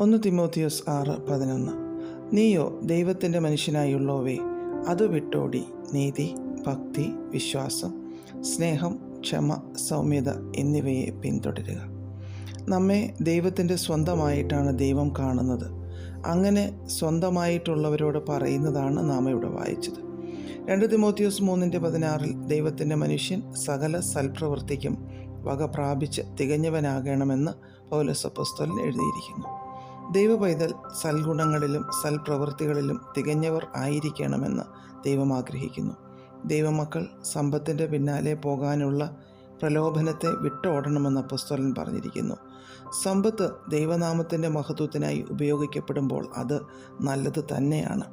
ഒന്ന് തിമോത്തിയോസ് ആറ് പതിനൊന്ന്. നീയോ ദൈവത്തിന്റെ മനുഷ്യനായുള്ളവേ അത് വിട്ടോടി. നീതി ഭക്തി വിശ്വാസം സ്നേഹം ക്ഷമ സൗമ്യത എന്നിവയെ പിന്തുടരുക. നമ്മെ ദൈവത്തിന്റെ സ്വന്തമായിട്ടാണ് ദൈവം കാണുന്നത്. അങ്ങനെ സ്വന്തമായിട്ടുള്ളവരോട് പറയുന്നതാണ് നാം ഇവിടെ വായിച്ചത്. രണ്ട് തിമോത്തിയോസ് മൂന്നിന്റെ പതിനാറിൽ ദൈവത്തിന്റെ മനുഷ്യൻ സകല സൽപ്രവൃത്തിക്കും വക പ്രാപിച്ച് തികഞ്ഞവനാകണമെന്ന് പൗലസപ്പസ്തോലൻ എഴുതിയിരിക്കുന്നു. ദൈവ പൈതൽ സൽഗുണങ്ങളിലും സൽപ്രവൃത്തികളിലും തികഞ്ഞവർ ആയിരിക്കണമെന്ന് ദൈവം ആഗ്രഹിക്കുന്നു. ദൈവമക്കൾ സമ്പത്തിന്റെ പിന്നാലെ പോകാനുള്ള പ്രലോഭനത്തെ വിട്ടോടണമെന്ന് അപ്പസ്തോലൻ പറഞ്ഞിരിക്കുന്നു. സമ്പത്ത് ദൈവനാമത്തിന്റെ മഹത്വത്തിനായി ഉപയോഗിക്കപ്പെടുമ്പോൾ അത് നല്ലത് തന്നെയാണ്.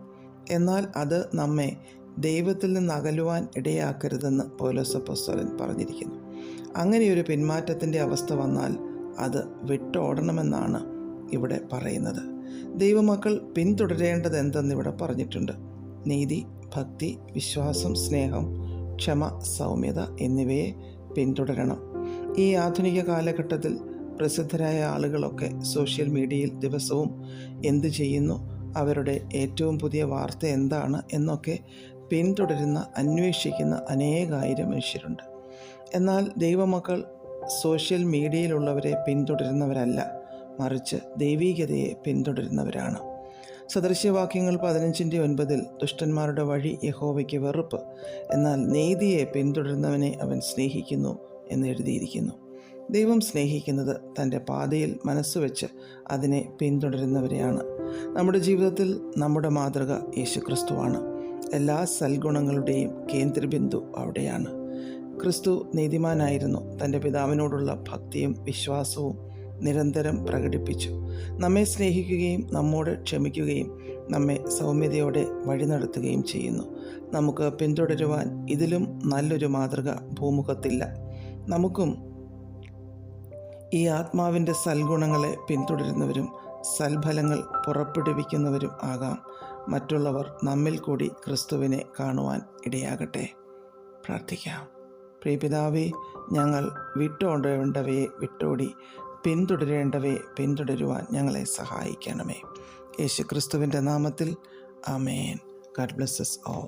എന്നാൽ അത് നമ്മെ ദൈവത്തിൽ നിന്ന് അകലുവാൻ ഇടയാക്കരുതെന്ന് പൗലോസപ്പസ്തോലൻ പറഞ്ഞിരിക്കുന്നു. അങ്ങനെയൊരു പിന്മാറ്റത്തിന്റെ അവസ്ഥ വന്നാൽ അത് വിട്ടോടണമെന്നാണ് ഇവിടെ പറയുന്നത്. ദൈവമക്കൾ പിന്തുടരേണ്ടത് എന്തെന്ന് ഇവിടെ പറഞ്ഞിട്ടുണ്ട്. നീതി ഭക്തി വിശ്വാസം സ്നേഹം ക്ഷമ സൗമ്യത എന്നിവയെ പിന്തുടരണം. ഈ ആധുനിക കാലഘട്ടത്തിൽ പ്രസിദ്ധരായ ആളുകളൊക്കെ സോഷ്യൽ മീഡിയയിൽ ദിവസവും എന്ത് ചെയ്യുന്നു അവരുടെ ഏറ്റവും പുതിയ വാർത്ത എന്താണ് എന്നൊക്കെ പിന്തുടരുന്ന അന്വേഷിക്കുന്ന അനേകായിരം മനുഷ്യരുണ്ട്. എന്നാൽ ദൈവമക്കൾ സോഷ്യൽ മീഡിയയിലുള്ളവരെ പിന്തുടരുന്നവരല്ല. മറിച്ച് ദൈവീകതയെ പിന്തുടരുന്നവരാണ്. സദൃശ്യവാക്യങ്ങൾ പതിനഞ്ചിന്റെ ഒൻപതിൽ ദുഷ്ടന്മാരുടെ വഴി യഹോവയ്ക്ക് വെറുപ്പ് എന്നാൽ നീതിയെ പിന്തുടരുന്നവനെ അവൻ സ്നേഹിക്കുന്നു എന്ന് എഴുതിയിരിക്കുന്നു. ദൈവം സ്നേഹിക്കുന്നത് തന്റെ പാതയിൽ മനസ്സുവെച്ച് അതിനെ പിന്തുടരുന്നവരെയാണ്. നമ്മുടെ ജീവിതത്തിൽ നമ്മുടെ മാതൃക യേശുക്രിസ്തുവാണ്. എല്ലാ സൽഗുണങ്ങളുടെയും കേന്ദ്രബിന്ദു അവിടെയാണ്. ക്രിസ്തു നീതിമാനായിരുന്നു. തന്റെ പിതാവിനോടുള്ള ഭക്തിയും വിശ്വാസവും നിരന്തരം പ്രകടിപ്പിച്ചു. നമ്മെ സ്നേഹിക്കുകയും നമ്മോട് ക്ഷമിക്കുകയും നമ്മെ സൗമ്യതയോടെ വഴി നടത്തുകയും ചെയ്യുന്നു. നമുക്ക് പിന്തുടരുവാൻ ഇതിലും നല്ലൊരു മാതൃക ഭൂമുഖത്തില്ല. നമുക്കും ഈ ആത്മാവിന്റെ സൽഗുണങ്ങളെ പിന്തുടരുന്നവരും സൽഫലങ്ങൾ പുറപ്പെടുവിക്കുന്നവരും ആകാം. മറ്റുള്ളവർ നമ്മിൽ കൂടി ക്രിസ്തുവിനെ കാണുവാൻ ഇടയാകട്ടെ. പ്രാർത്ഥിക്കാം. പ്രിയപിതാവേ ഞങ്ങൾ വിട്ടോണ്ടവയെ വിട്ടോടി. പിന്തുടരേണ്ടവയെ പിന്തുടരുവാൻ ഞങ്ങളെ സഹായിക്കണമേ. യേശു ക്രിസ്തുവിന്റെ നാമത്തിൽ അമേൻ ഗഡ് ബ്ലസ്സസ് ഓ